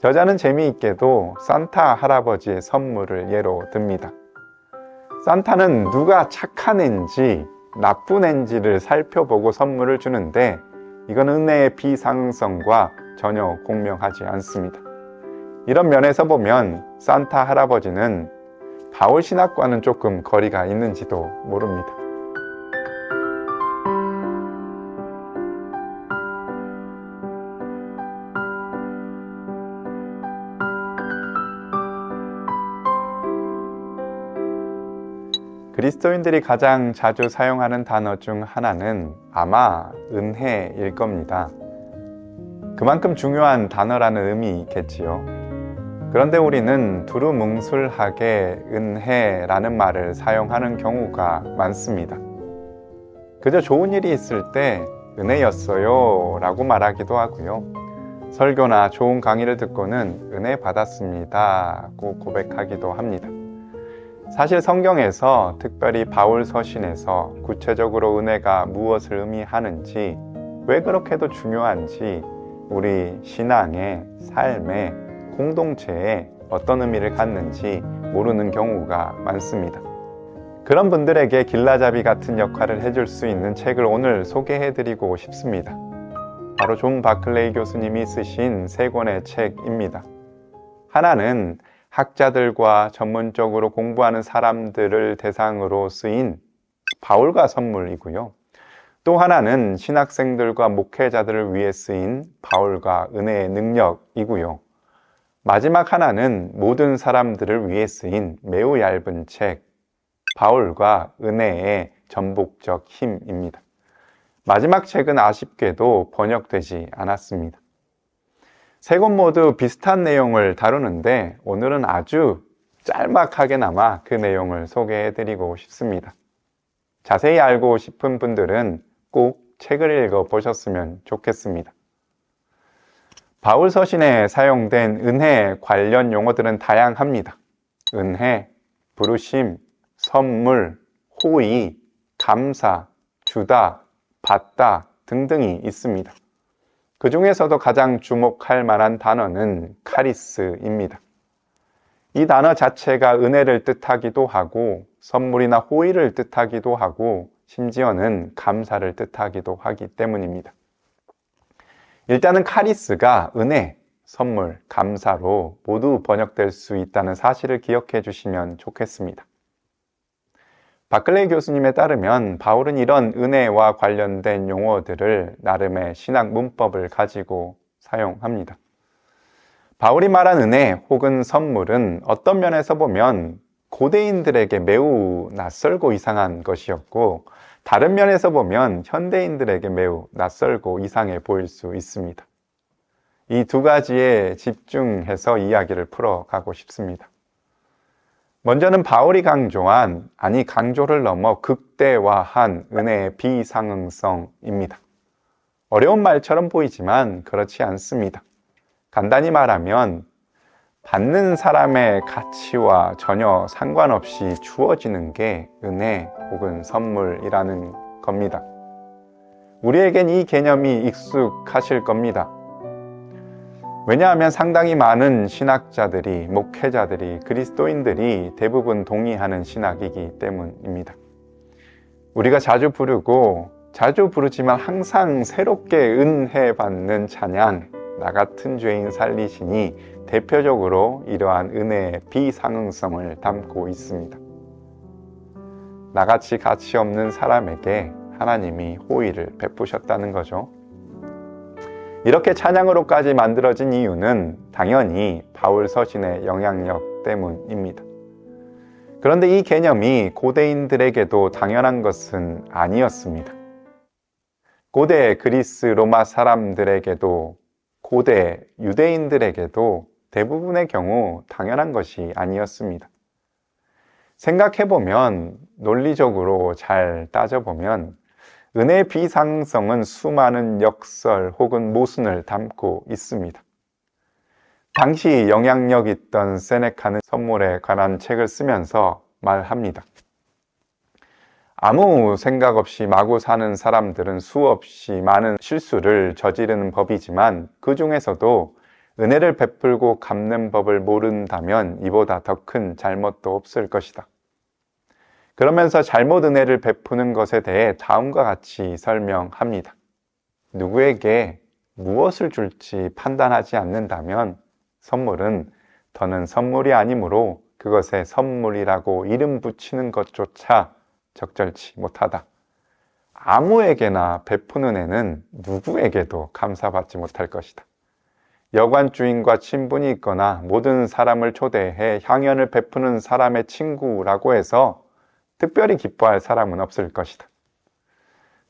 저자는 재미있게도 산타 할아버지의 선물을 예로 듭니다. 산타는 누가 착한 앤지 나쁜 앤지를 살펴보고 선물을 주는데 이건 은혜의 비상성과 전혀 공명하지 않습니다. 이런 면에서 보면 산타 할아버지는 바울 신학과는 조금 거리가 있는지도 모릅니다. 그리스도인들이 가장 자주 사용하는 단어 중 하나는 아마 은혜일 겁니다. 그만큼 중요한 단어라는 의미겠지요. 그런데 우리는 두루뭉술하게 은혜라는 말을 사용하는 경우가 많습니다. 그저 좋은 일이 있을 때 은혜였어요 라고 말하기도 하고요. 설교나 좋은 강의를 듣고는 은혜 받았습니다 고 고백하기도 합니다. 사실 성경에서 특별히 바울 서신에서 구체적으로 은혜가 무엇을 의미하는지 왜 그렇게도 중요한지 우리 신앙의 삶의 공동체에 어떤 의미를 갖는지 모르는 경우가 많습니다. 그런 분들에게 길라잡이 같은 역할을 해줄 수 있는 책을 오늘 소개해 드리고 싶습니다. 바로 존 바클레이 교수님이 쓰신 세 권의 책입니다. 하나는 학자들과 전문적으로 공부하는 사람들을 대상으로 쓰인 바울과 선물이고요. 또 하나는 신학생들과 목회자들을 위해 쓰인 바울과 은혜의 능력이고요. 마지막 하나는 모든 사람들을 위해 쓰인 매우 얇은 책, 바울과 은혜의 전복적 힘입니다. 마지막 책은 아쉽게도 번역되지 않았습니다. 세 권 모두 비슷한 내용을 다루는데 오늘은 아주 짤막하게나마 그 내용을 소개해 드리고 싶습니다. 자세히 알고 싶은 분들은 꼭 책을 읽어 보셨으면 좋겠습니다. 바울 서신에 사용된 은혜 관련 용어들은 다양합니다. 은혜, 부르심, 선물, 호의, 감사, 주다, 받다 등등이 있습니다. 그 중에서도 가장 주목할 만한 단어는 카리스입니다. 이 단어 자체가 은혜를 뜻하기도 하고 선물이나 호의를 뜻하기도 하고 심지어는 감사를 뜻하기도 하기 때문입니다. 일단은 카리스가 은혜, 선물, 감사로 모두 번역될 수 있다는 사실을 기억해 주시면 좋겠습니다. 바클레이 교수님에 따르면 바울은 이런 은혜와 관련된 용어들을 나름의 신학 문법을 가지고 사용합니다. 바울이 말한 은혜 혹은 선물은 어떤 면에서 보면 고대인들에게 매우 낯설고 이상한 것이었고 다른 면에서 보면 현대인들에게 매우 낯설고 이상해 보일 수 있습니다. 이 두 가지에 집중해서 이야기를 풀어가고 싶습니다. 먼저는 바울이 강조한, 아니, 강조를 넘어 극대화한 은혜의 비상응성입니다. 어려운 말처럼 보이지만 그렇지 않습니다. 간단히 말하면, 받는 사람의 가치와 전혀 상관없이 주어지는 게 은혜 혹은 선물이라는 겁니다. 우리에겐 이 개념이 익숙하실 겁니다. 왜냐하면 상당히 많은 신학자들이, 목회자들이, 그리스도인들이 대부분 동의하는 신학이기 때문입니다. 우리가 자주 부르고, 자주 부르지만 항상 새롭게 은혜 받는 찬양, 나 같은 죄인 살리시니 대표적으로 이러한 은혜의 비상응성을 담고 있습니다. 나같이 가치 없는 사람에게 하나님이 호의를 베푸셨다는 거죠. 이렇게 찬양으로까지 만들어진 이유는 당연히 바울 서신의 영향력 때문입니다. 그런데 이 개념이 고대인들에게도 당연한 것은 아니었습니다. 고대 그리스 로마 사람들에게도 고대 유대인들에게도 대부분의 경우 당연한 것이 아니었습니다. 생각해보면 논리적으로 잘 따져보면 은혜의 비상성은 수많은 역설 혹은 모순을 담고 있습니다. 당시 영향력 있던 세네카는 선물에 관한 책을 쓰면서 말합니다. 아무 생각 없이 마구 사는 사람들은 수없이 많은 실수를 저지르는 법이지만 그 중에서도 은혜를 베풀고 갚는 법을 모른다면 이보다 더 큰 잘못도 없을 것이다. 그러면서 잘못 은혜를 베푸는 것에 대해 다음과 같이 설명합니다. 누구에게 무엇을 줄지 판단하지 않는다면 선물은 더는 선물이 아니므로 그것에 선물이라고 이름 붙이는 것조차 적절치 못하다. 아무에게나 베푸는 애는 누구에게도 감사받지 못할 것이다. 여관 주인과 친분이 있거나 모든 사람을 초대해 향연을 베푸는 사람의 친구라고 해서 특별히 기뻐할 사람은 없을 것이다.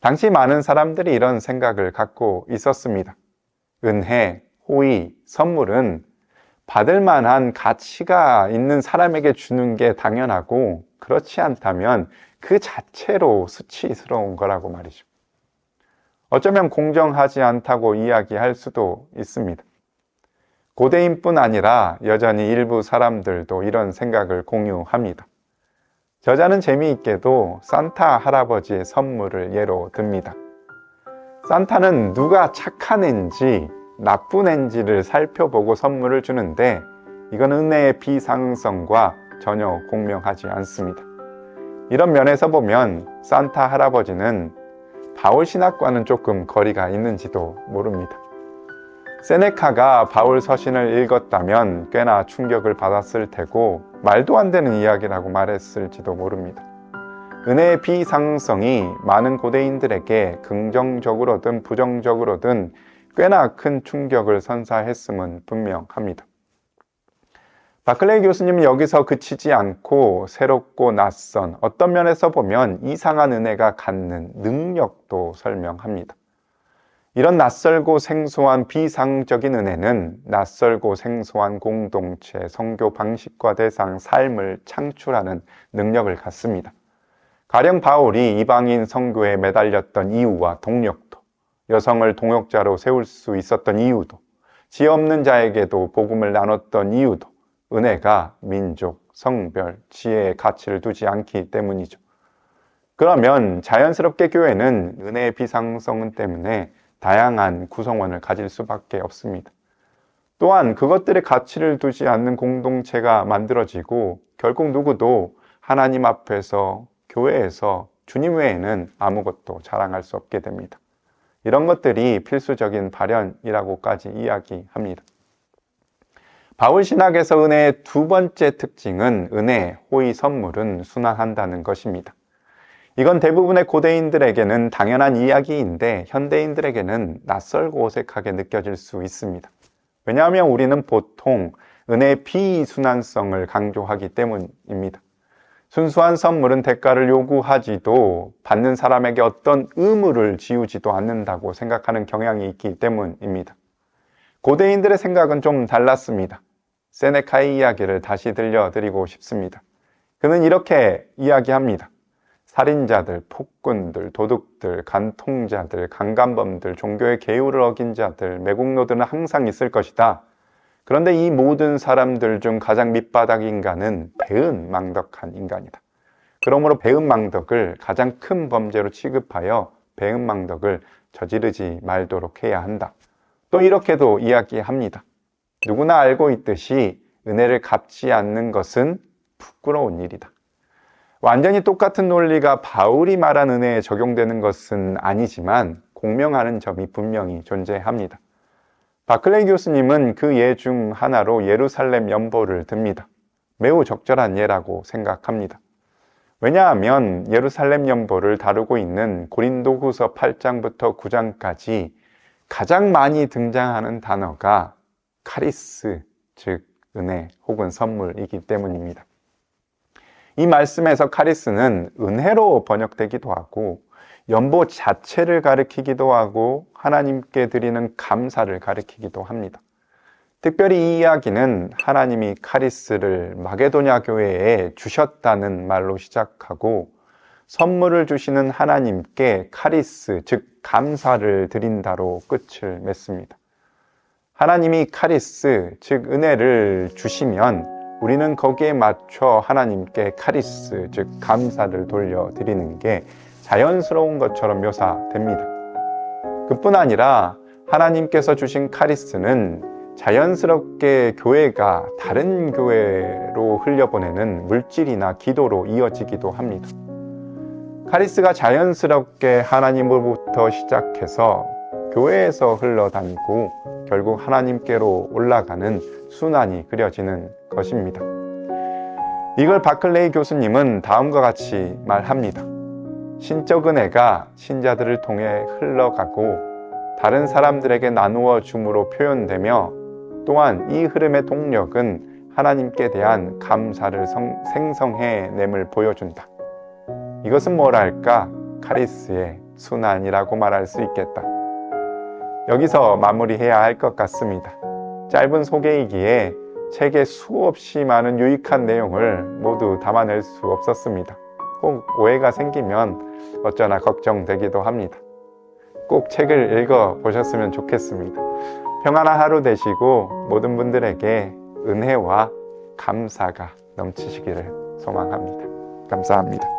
당시 많은 사람들이 이런 생각을 갖고 있었습니다. 은혜, 호의, 선물은 받을 만한 가치가 있는 사람에게 주는 게 당연하고 그렇지 않다면 그 자체로 수치스러운 거라고 말이죠. 어쩌면 공정하지 않다고 이야기할 수도 있습니다. 고대인뿐 아니라 여전히 일부 사람들도 이런 생각을 공유합니다. 저자는 재미있게도 산타 할아버지의 선물을 예로 듭니다. 산타는 누가 착한 앤지 나쁜 앤지를 살펴보고 선물을 주는데 이건 은혜의 비상성과 전혀 공명하지 않습니다. 이런 면에서 보면 산타 할아버지는 바울 신학과는 조금 거리가 있는지도 모릅니다. 세네카가 바울 서신을 읽었다면 꽤나 충격을 받았을 테고 말도 안 되는 이야기라고 말했을지도 모릅니다. 은혜의 비상성이 많은 고대인들에게 긍정적으로든 부정적으로든 꽤나 큰 충격을 선사했음은 분명합니다. 바클레이 교수님은 여기서 그치지 않고 새롭고 낯선 어떤 면에서 보면 이상한 은혜가 갖는 능력도 설명합니다. 이런 낯설고 생소한 비상적인 은혜는 낯설고 생소한 공동체, 성교 방식과 대상, 삶을 창출하는 능력을 갖습니다. 가령 바울이 이방인 성교에 매달렸던 이유와 동력도, 여성을 동역자로 세울 수 있었던 이유도, 지혜 없는 자에게도 복음을 나눴던 이유도, 은혜가 민족, 성별, 지혜의 가치를 두지 않기 때문이죠. 그러면 자연스럽게 교회는 은혜의 비상성 때문에 다양한 구성원을 가질 수밖에 없습니다. 또한 그것들의 가치를 두지 않는 공동체가 만들어지고 결국 누구도 하나님 앞에서 교회에서 주님 외에는 아무것도 자랑할 수 없게 됩니다. 이런 것들이 필수적인 발현이라고까지 이야기합니다. 바울 신학에서 은혜의 두 번째 특징은 은혜, 호의, 선물은 순환한다는 것입니다. 이건 대부분의 고대인들에게는 당연한 이야기인데 현대인들에게는 낯설고 어색하게 느껴질 수 있습니다. 왜냐하면 우리는 보통 은혜의 비순환성을 강조하기 때문입니다. 순수한 선물은 대가를 요구하지도 받는 사람에게 어떤 의무를 지우지도 않는다고 생각하는 경향이 있기 때문입니다. 고대인들의 생각은 좀 달랐습니다. 세네카의 이야기를 다시 들려드리고 싶습니다. 그는 이렇게 이야기합니다. 살인자들, 폭군들, 도둑들, 간통자들, 강간범들, 종교의 계율을 어긴 자들, 매국노들은 항상 있을 것이다. 그런데 이 모든 사람들 중 가장 밑바닥 인간은 배은망덕한 인간이다. 그러므로 배은망덕을 가장 큰 범죄로 취급하여 배은망덕을 저지르지 말도록 해야 한다. 또 이렇게도 이야기합니다. 누구나 알고 있듯이 은혜를 갚지 않는 것은 부끄러운 일이다. 완전히 똑같은 논리가 바울이 말한 은혜에 적용되는 것은 아니지만 공명하는 점이 분명히 존재합니다. 바클레이 교수님은 그 예 중 하나로 예루살렘 연보를 듭니다. 매우 적절한 예라고 생각합니다. 왜냐하면 예루살렘 연보를 다루고 있는 고린도 후서 8장부터 9장까지 가장 많이 등장하는 단어가 카리스, 즉 은혜 혹은 선물이기 때문입니다. 이 말씀에서 카리스는 은혜로 번역되기도 하고 연보 자체를 가리키기도 하고 하나님께 드리는 감사를 가리키기도 합니다. 특별히 이 이야기는 하나님이 카리스를 마게도냐 교회에 주셨다는 말로 시작하고 선물을 주시는 하나님께 카리스, 즉 감사를 드린다로 끝을 맺습니다. 하나님이 카리스, 즉 은혜를 주시면 우리는 거기에 맞춰 하나님께 카리스, 즉 감사를 돌려드리는 게 자연스러운 것처럼 묘사됩니다. 그뿐 아니라 하나님께서 주신 카리스는 자연스럽게 교회가 다른 교회로 흘려보내는 물질이나 기도로 이어지기도 합니다. 카리스가 자연스럽게 하나님으로부터 시작해서 교회에서 흘러다니고 결국 하나님께로 올라가는 순환이 그려지는 것입니다. 이걸 바클레이 교수님은 다음과 같이 말합니다. 신적 은혜가 신자들을 통해 흘러가고 다른 사람들에게 나누어 줌으로 표현되며 또한 이 흐름의 동력은 하나님께 대한 감사를 성- 생성해냄을 보여준다. 이것은 뭐랄까? 카리스의 순환이라고 말할 수 있겠다. 여기서 마무리해야 할 것 같습니다. 짧은 소개이기에 책에 수없이 많은 유익한 내용을 모두 담아낼 수 없었습니다. 꼭 오해가 생기면 어쩌나 걱정되기도 합니다. 꼭 책을 읽어 보셨으면 좋겠습니다. 평안한 하루 되시고 모든 분들에게 은혜와 감사가 넘치시기를 소망합니다. 감사합니다.